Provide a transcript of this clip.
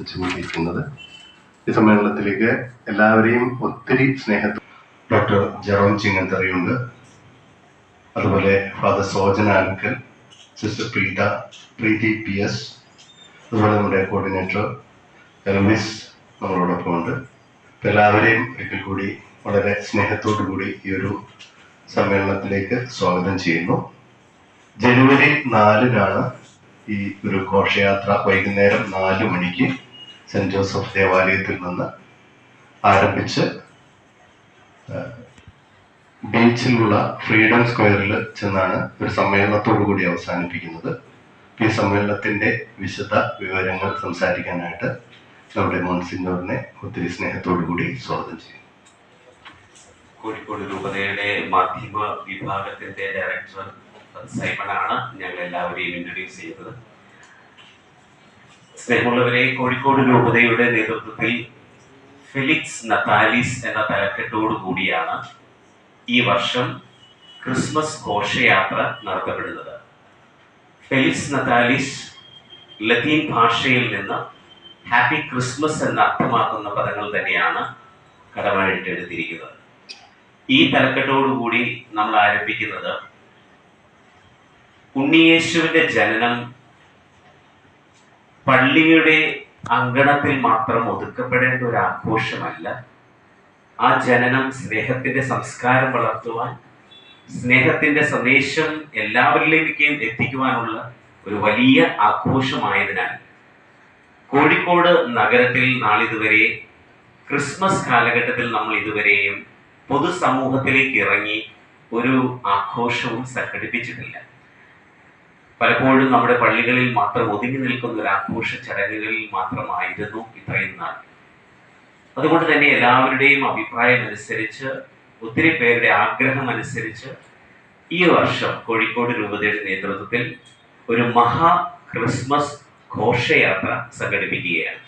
വെച്ചുകൊണ്ടിരിക്കുന്നത്. ഈ സമ്മേളനത്തിലേക്ക് എല്ലാവരെയും ഒത്തിരി സ്നേഹത്തോടെ ഡോക്ടർ ജെറോം ചിങ്ങന്തറിയുണ്ട് അതുപോലെ father Sojana ആൽക്കൽ sister Preetha Preethi P S അതുപോലെ നമ്മുടെ കോർഡിനേറ്റർ എൽമിസ് നമ്മളോടൊപ്പം ഉണ്ട്. എല്ലാവരെയും ഒരിക്കൽ കൂടി വളരെ സ്നേഹത്തോടു കൂടി ഈ ഒരു സമ്മേളനത്തിലേക്ക് സ്വാഗതം ചെയ്യുന്നു. ജനുവരി നാലിനാണ് ഈ ഒരു ഘോഷയാത്ര വൈകുന്നേരം നാല് മണിക്ക് സെന്റ് ജോസഫ് ദേവാലയത്തിൽ നിന്ന് ആരംഭിച്ച് ബീച്ചിലുള്ള ഫ്രീഡം സ്ക്വയറിൽ ചെന്നാണ് ഒരു സമ്മേളനത്തോടു കൂടി അവസാനിപ്പിക്കുന്നത്. ഈ സമ്മേളനത്തിന്റെ വിശദ വിവരങ്ങൾ സംസാരിക്കാനായിട്ട് നമ്മുടെ മോൻസിംഗറിനെ ഒത്തിരി സ്നേഹത്തോടു കൂടി സ്വാഗതം ചെയ്യും കോഴിക്കോട് രൂപതയുടെ മാധ്യമ വിഭാഗത്തിന്റെ ഡയറക്ടർ സൈമണാണ് ഞങ്ങൾ എല്ലാവരെയും ഇൻട്രൊഡ്യൂസ് ചെയ്തത് സ്നേഹമുള്ളവരെ കോഴിക്കോട് രൂപതയുടെ നേതൃത്വത്തിൽ ഫെലിക്സ് നത്താലിസ് എന്ന തലക്കെട്ടോടു കൂടിയാണ് ഈ വർഷം ക്രിസ്മസ് ഘോഷയാത്ര നടത്തപ്പെടുന്നത്. ഫെലിക്സ് നത്താലിസ് ലത്തീൻ ഭാഷയിൽ നിന്ന് ഹാപ്പി ക്രിസ്മസ് എന്ന് അർത്ഥമാക്കുന്ന പദങ്ങൾ തന്നെയാണ് കടമായിട്ടെടുത്തിരിക്കുന്നത് ഈ തലക്കെട്ടോടുകൂടി നമ്മൾ ആരംഭിക്കുന്നത് ഉണ്ണിയേശുവിന്റെ ജനനം പള്ളിയുടെ അങ്കണത്തിൽ മാത്രം ഒതുക്കപ്പെടേണ്ട ഒരു ആഘോഷമല്ല. ആ ജനനം സ്നേഹത്തിന്റെ സംസ്കാരം വളർത്തുവാൻ സ്നേഹത്തിന്റെ സന്ദേശം എല്ലാവരിലേക്കും എത്തിക്കുവാനുള്ള ഒരു വലിയ ആഘോഷമായതിനാൽ കോഴിക്കോട് നഗരത്തിൽ നാളിതുവരെ ക്രിസ്മസ് കാലഘട്ടത്തിൽ നമ്മൾ ഇതുവരെയും പൊതുസമൂഹത്തിലേക്ക് ഇറങ്ങി ഒരു ആഘോഷവും സംഘടിപ്പിച്ചിട്ടില്ല. പലപ്പോഴും നമ്മുടെ പള്ളികളിൽ മാത്രം ഒതുങ്ങി നിൽക്കുന്ന ഒരു ആഘോഷ ചടങ്ങുകളിൽ മാത്രമായിരുന്നു ഇത്രയും നാൾ. അതുകൊണ്ട് തന്നെ എല്ലാവരുടെയും അഭിപ്രായം അനുസരിച്ച് ഒത്തിരി പേരുടെ ആഗ്രഹം അനുസരിച്ച് ഈ വർഷം കോഴിക്കോട് രൂപതയുടെ നേതൃത്വത്തിൽ ഒരു മഹാ ക്രിസ്മസ് ഘോഷയാത്ര സംഘടിപ്പിക്കുകയാണ്.